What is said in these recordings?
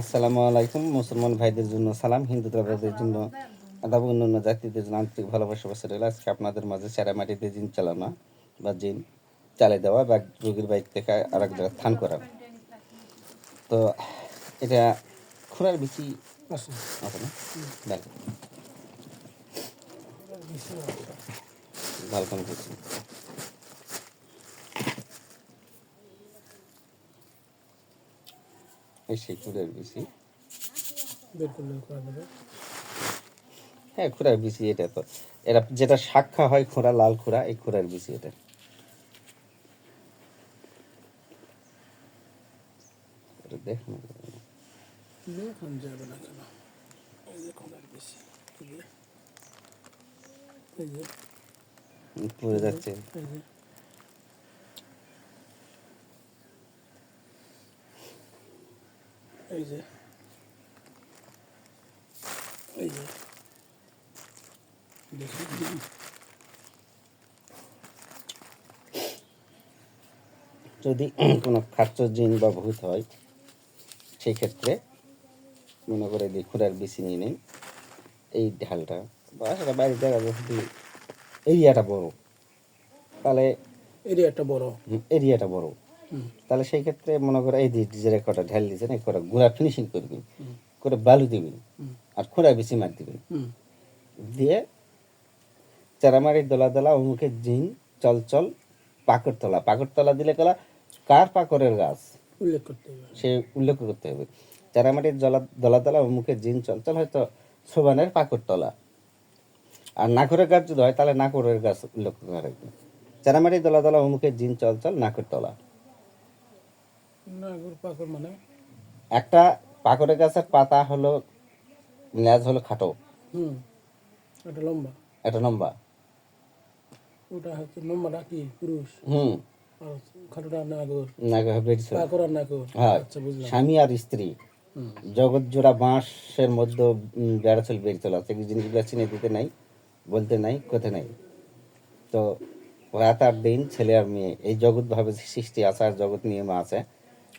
আসসালামু আলাইকুম মুসলমান ভাইদের জন্য সালাম হিন্দু দাদাদের জন্য আদাব অন্যান্য জাতিদের জন্য আন্তরিক ভালোবাসা বসে রইল আজকে আপনাদের মাঝে চারা মাটিতে জিন চালানো বা জিন চালে দেওয়া বা রোগীর বাইক থেকে আর এক জায়গায় স্থান করা। তো এটা খুঁড়ার বেশি ভালো করে করছি এই সেই খুঁড়ার করা যাবে হ্যাঁ খুঁড়ার বিচি এটা তো। এটা যেটা শাখা হয় খোঁড়া লাল খোঁড়া এই খোঁড়ার বিচি এটা। এটা দেখ যাবে না কেন? এই যে খোলার বেশি এই যে পড়ে যাচ্ছে। এই যে। এই যে। এই যে। দেখি যদি কোনো খাচ্চ জিন বা ভূত হয় সেই ক্ষেত্রে মনে করে যে খুঁড়ার বিচি নিয়ে নিন। এই ঢালটা বা সেটা বাইরে যাচ্ছে যদি এরিয়াটা বড় তাহলে এরিয়াটা বড়। এরিয়াটা বড়। তাহলে সেই ক্ষেত্রে মনে করে এই যে কটা ঢাল দিয়েছেন এই কটা গুঁড়া ফিনিশিং করবি করে বালু দিবি আর খোঁড়া বেশি মার দিবি দিয়ে চারামারি দোলা দোলা অমুখে জিন চল চল পাকড়তলা পাকড়তলা দিলে কলা কার পাকড়ের গাছ? উল্লেখ করতে হবে। সে উল্লেখ করতে হবে। চারামাটির জলা দলা দলা অমুখে জিন চল চল হয়তো সোবানের পাকড়তলা আর নাকরের গাছ যদি হয় তাহলে নাকরের গাছ উল্লেখ করা রাখবে দলা দলা অমুখে জিন চল চল পাকড় মানে? একটা পাকড়ের গাছের পাতা হলো লেজ হলো খাটো। হুম এটা লম্বা। এটা লম্বা। ওটা হচ্ছে লম্বাটা কি পুরুষ? হুম। খাটোটা নাগর নাগর বেরিয়েছিল পাকড় আর নাগর হ্যাঁ আচ্ছা স্বামী আর স্ত্রী। জগৎ জোড়া বাঁশের মধ্যে উম, বেড়াচল বেরিয়ে আছে জিনিসগুলো চিনে দিতে নাই বলতে নাই কোথায় নাই। তো রাত আট দিন ছেলে আর মেয়ে এই জগৎ ভাবে সৃষ্টি আছে আর জগৎ নিয়ম আছে।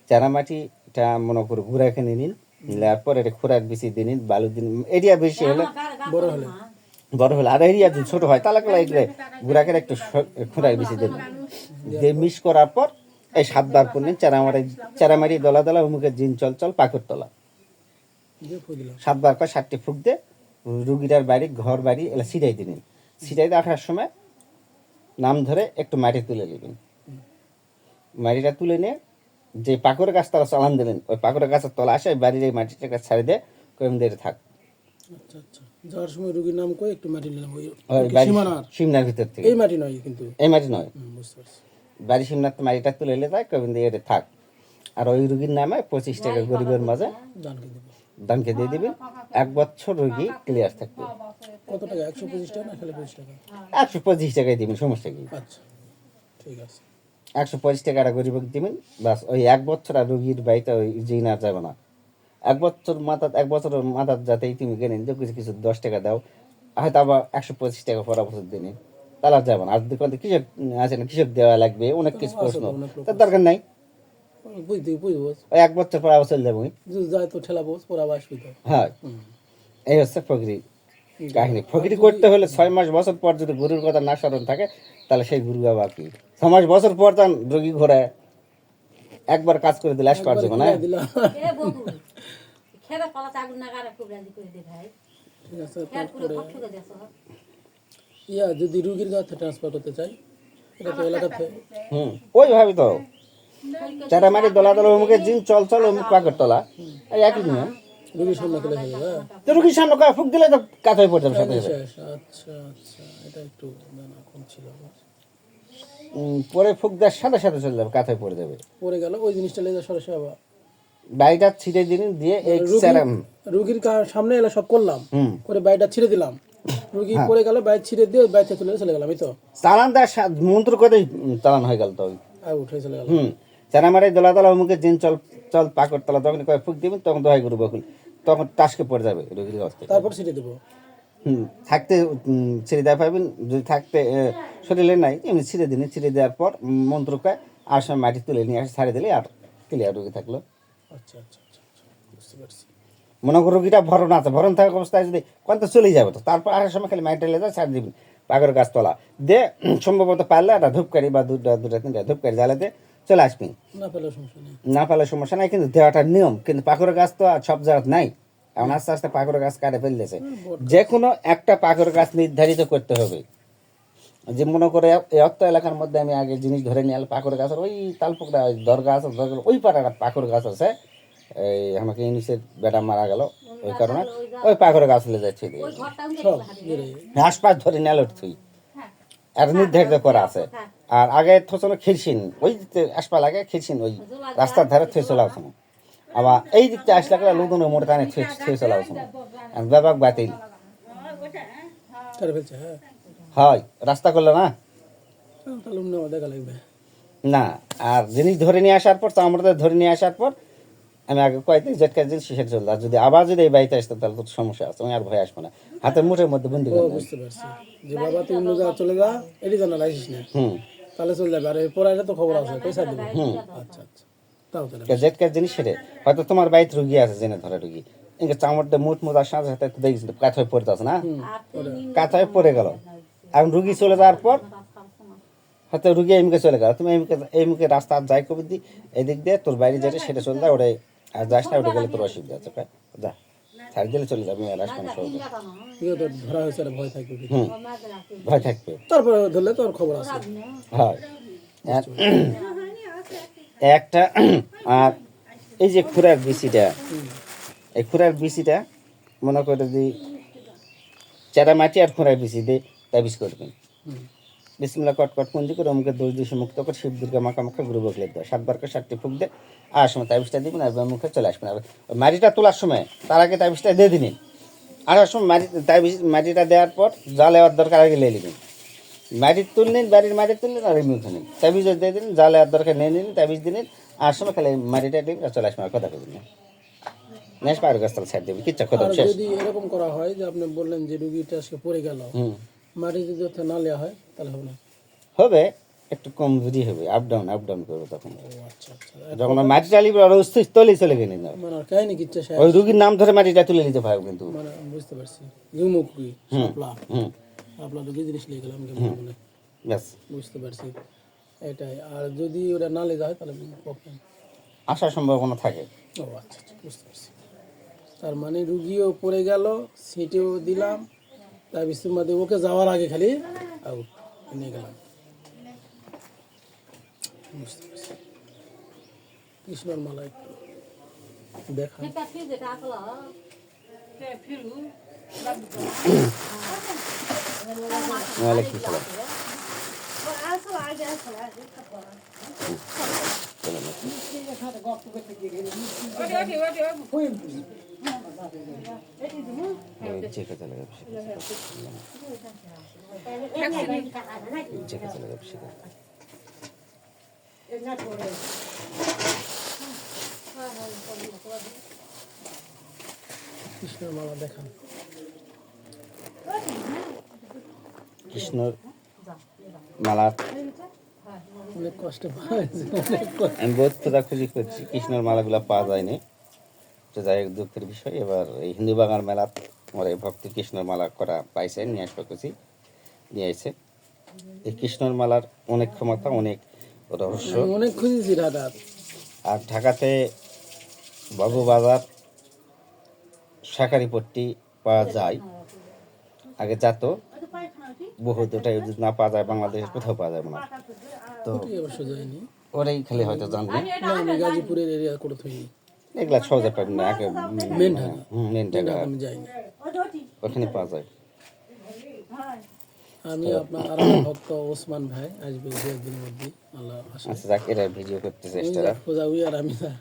চারামাটিটা মনে করে ঘুরে কিনে নিন নেওয়ার পর এটা খোরাক বেশি দিন নিন, বালু দিন এরিয়া বেশি হলে বড় হলে। বড় হলে। আর এরিয়া যদি ছোট হয় তাহলে এগুলো ঘুরাকের একটু খোরাক বেশি দিন দিয়ে মিক্স করার পর এই সাতবার করলেন চারামারি চারামারি দলা দলা অমুকে জিন চল চল পাকড় তলা। সাতবার করে সাতটি ফুক দিয়ে রুগীরার বাড়ি ঘর বাড়ি এলা ছিটাই দিলেন ছিটাই দিয়ে আসার সময় নাম ধরে একটু মাটি তুলে নেবেন। মাটিটা তুলে নিয়ে যে পাকড়ের গাছ তারা চালান দিলেন ওই পাকড়ের গাছের তলা আসে বাড়ির এই মাটিটাকে ছাড়ি দিয়ে কয়েম দিয়ে থাক। আচ্ছা আচ্ছা। যাওয়ার সময় রুগীর নাম কই? একটু মাটি নিলাম ওই সীমানার? ভিতর থেকে। এই মাটি নয় কিন্তু। এই মাটি নয়। বুঝতে পারছি। বাড়ি সিমনার তো মাটিটা তুলে এলে যায় কয়েম দিয়ে থাক। আর ওই রুগীর নামে পঁচিশ টাকা গরিবের মাঝে দানকে দিয়ে দিবেন। এক বছর রুগী ক্লিয়ার থাকবে। কত টাকা? একশো পঁচিশ টাকা একশো পঁচিশ টাকায় দিবেন সমস্যা কি? আচ্ছা ঠিক আছে। একশো পঁচিশ টাকা একটা গরিবকে দিবেন বাস ওই এক বছর আর রুগীর বাড়িতে ওই জিন আর যাবে না। এক বছর মাথা এক বছরের মাথার যাতেই তুমি কেনেন যে কিছু কিছু দশ টাকা দাও হয়তো আবার একশো পঁচিশ টাকা পর বছর দিনে। তাহলে আর যাবে না। আর দোকান কৃষক আছে না কৃষক দেওয়া লাগবে অনেক কিছু প্রশ্ন। তার দরকার নাই। বুঝতে বুঝব এক বছর পর আবার চলে যাব। যায় তো ঠেলা বোস পরে আবার হ্যাঁ। এই হচ্ছে ফকরি কাহিনী ফকরি করতে হলে ছয় মাস বছর পর যদি গরুর কথা না স্মরণ থাকে তাহলে সেই গরু আবার কি ছ মাস বছর পর তার রোগী ঘোরায় একবার কাজ করে দিলে আসতে পারছ না ইয়া যদি রুগীর কাছে ট্রান্সফার করতে চাই এটা তো এলাকাতে হুম ওই ভাবি তো চারা মারি দলা দলা অমুকে জিন চল চল অমুক পাকের তলা এই একই নিয়ম রুগীর সামনে হয়ে যাবে হ্যাঁ? তো রুগীর সামনে কয় ফুক দিলে তো কাঁথায় পড়ে সাথে সাথে। আচ্ছা আচ্ছা এটা একটু জানা কম ছিল। পরে ফুক দেওয়ার সাথে সাথে চলে যাবে কাঁথায় পড়ে যাবে। পরে গেল ওই জিনিসটা লেগে সরাসরি আবার বাড়িটা দিন দিয়ে রুগীর সামনে এলা সব করলাম করে বাইটা ছিঁড়ে দিলাম। রুগী পড়ে গেল বাইর ছিঁড়ে দিয়ে বাইরে চলে চলে গেলাম এই তো। চালান দেওয়ার মন্ত্র করে চালান হয়ে গেল তো। আর উঠে চলে গেল। হুম। চারা মারি দলা দলা অমুকে জিন চল চল পাকর তলা যখন কয় ফুক দিবেন তখন দোহাই গরু বকুল তখন টাসকে পড়ে যাবে রোগীর অবস্থা। তারপর ছিঁড়ে দেবো। হুম থাকতে ছিঁড়ে দেওয়া পাবেন যদি থাকতে শরীরে নাই এমনি ছিঁড়ে দিন ছিঁড়ে দেওয়ার পর উম, মন্ত্র কয় আর সময় মাটি তুলে নিয়ে আসে ছাড়ে দিলে আর ক্লিয়ার রোগী থাকল। আচ্ছা আচ্ছা আচ্ছা আচ্ছা বুঝতে পারছি। মনে করো রোগীটা ভরণ আছে ভরণ থাকা অবস্থায় যদি কোনটা চলে যাবে তো। তারপর আরেক সময় খালি মাইটেলে যায় ছাড় দিবেন পাগর গাছ তোলা দে সম্ভবত পারলে একটা ধূপকারি বা দুটা দুটা তিনটা ধূপকারি জ্বালাতে। চলে আসবি। না পেলে সমস্যা নেই। কিন্তু দেওয়াটার নিয়ম কিন্তু পাকুর গাছ তো আর সব জায়গায় নাই। এখন আস্তে আস্তে পাকুর গাছ কাটে ফেলতেছে। যে কোনো একটা পাকুর গাছ নির্ধারিত করতে হবে। যে মনে করে এই অত্ত এলাকার মধ্যে আমি আগে জিনিস ধরে নিয়ে পাকুর গাছের ওই তালপুকরা ওই দরগা আছে ওই পাড়াটা পাকুর গাছ আছে। এই আমাকে ইংলিশের বেটা মারা গেল ওই কারণে ওই পাকুর গাছ লে যাচ্ছে আশপাশ ধরে নেল তুই। হ্যাঁ। আর নির্ধারিত করা আছে। আর আগে থসলো খিরসিন ওই যে আশপা লাগে খিরসিন ওই রাস্তার ধারে থুয়ে চলে আসুন। আবার এই দিকটা আসলে গেলে লুদুনের মোড় টানে থুয়ে চলে আসুন। ব্যাপক বাতিল। হ্যাঁ। হয় রাস্তা করল না? হ্যাঁ, না আর জিনিস ধরে নিয়ে আসার পর চামড়াতে ধরে নিয়ে আসার পর আমি আগে কয়েকদিন জেটকা জিনিস সেটা চলতো আর যদি আবার যদি এই বাড়িতে আসতো তাহলে তো সমস্যা আছে আমি আর ভয় আসব না। হাতের মুঠের মধ্যে করে বুঝতে পারছি। যে বাবা তুই অন্য জায়গায় চলে যা এটি জানা লাইসিস না। হুম। তাহলে চলে যাবে। আর এরপর এটা তো খবর আছে পয়সা দেবে। আচ্ছা আচ্ছা। তাও তাহলে জেটকার জিনিস সেরে হয়তো তোমার বাড়িতে রুগী আছে জেনে ধরে রুগী। ইনকে চামড়তে মুঠ মুদার সাথে সাথে তো দেখিস কাঁথায় পড়তে আছে না? তুই কাঁথায় পড়ে গেল। এখন রুগী চলে যাওয়ার পর হয়তো রুগী এই মুখে চলে গেল। তুমি এই মুখে রাস্তা আর যাই কবি দি এদিক দিয়ে তোর বাইরে যেটা সেটা চলে যায় ওটাই। আর যাস না ওটা গেলে তোর অসুবিধা আছে। যা। ছাড় দিলে চলে যাবে আর আসবে না সহজে ইয়ে তো ধরা হয়েছে ভয় থাকবে। হুম। ভয় থাকবে। তারপরে ধরলে তোর খবর আছে। হয়। আর একটা আর এই যে খুরার বিচিটা এই খুরার বিচিটা মনে করে যে চারা মাটি আর খুরার বিচি দিয়ে তাবিজ করবেন। বিসমিল্লা কট কট পুঞ্জি করে অমুকে দোষ দিশে মুক্ত করে শিব দুর্গা মাখা মাখা গুরু বকলে দেয় সাতবার করে সাতটি ফুক দেয়। আর সময় তাবিজটা দিবেন আর মুখে চলে আসবেন আর মাটিটা তোলার সময় তার আগে তাবিজটা দিয়ে দিন আর সময় মাটি তাবিজ মাটিটা দেওয়ার পর যা লেওয়ার দরকার আগে নিয়ে নেবেন মাটির তুললেন বাড়ির মাটির তুললেন আর মুখে নেন। তাবিজ দিয়ে দিন যা লেওয়ার দরকার নিয়ে নিলেন তাবিজ দিলেন আর সময় খালি মাটিটা দিবেন আর চলে আসবেন আর কথা কবেন না। নেক্সট পায়ের গাছ তাহলে ছাড় দেবেন কিচ্ছা কথা যদি এরকম করা হয় যে আপনি বললেন যে রুগীটা আজকে পড়ে গেল মাটি যদি না নেওয়া হয় তাহলে হবে না। হবে একটু কম হবে আপ ডাউন আপ ডাউন করব তখন। আচ্ছা আচ্ছা। যখন লিবে ওর অস্থির তলেই চলে গেলে না। মানে ওই রুগীর নাম ধরে মাটিটা তুলে নিতে পারবে কিন্তু। মানে বুঝতে পারছি। সাপলা হুম আপনার রুগী জিনিস লিয়ে গেলাম ব্যাস। বুঝতে পারছি। এটাই। আর যদি ওটা না লেগে হয় তাহলে প্রবলেম আসার সম্ভাবনা থাকে। ও আচ্ছা আচ্ছা বুঝতে পারছি। তার মানে রুগীও পড়ে গেল সিটেও দিলাম তার মধ্যে ওকে যাওয়ার আগে খালি আউট নিয়ে গেলাম বুঝতে পারছি কৃষ্ণর মালা একটু দেখা এটা ঠিক যেটা আসলো ওয়ালাইকুম সালাম চলে যাবে চলে যাবে সেটা কৃষ্ণর মালা। দেখান কৃষ্ণর মালার অনেক কষ্ট পাওয়া অনেক কষ্ট। আমি বহুত খোঁজাখুঁজি করছি কৃষ্ণর মালাগুলো পাওয়া যায়নি। তো যাই হোক দুঃখের বিষয়। এবার এই হিন্দু বাগান মেলাত আমার এই ভক্তি কৃষ্ণর মালা করা পাইছে নিয়ে আসবে খুশি নিয়ে এসে এই কৃষ্ণর মালার অনেক ক্ষমতা অনেক রহস্য। অনেক খুঁজেছি দাদা আর ঢাকাতে বাবুবাজার শাকারিপট্টি পাওয়া যায়। আগে যেত। বহু ওটাই যদি না পাওয়া যায় বাংলাদেশের কোথাও পাওয়া যাবে না। তো ওরাই খালি হয়তো জানবে। না আমি গাজীপুরের এরিয়া করে থাকি এগুলা সহজে পাবেন না আগে মেন ঢাকা। মেন ঢাকা। আমি যাইনি ওখানে পাওয়া যায়। আমি আপনার আর ভক্ত ওসমান ভাই আসবে দু একদিনের মধ্যে আল্লাহ আচ্ছা যাক এরা ভিডিও করতে চেষ্টা খোঁজা আর আমি না।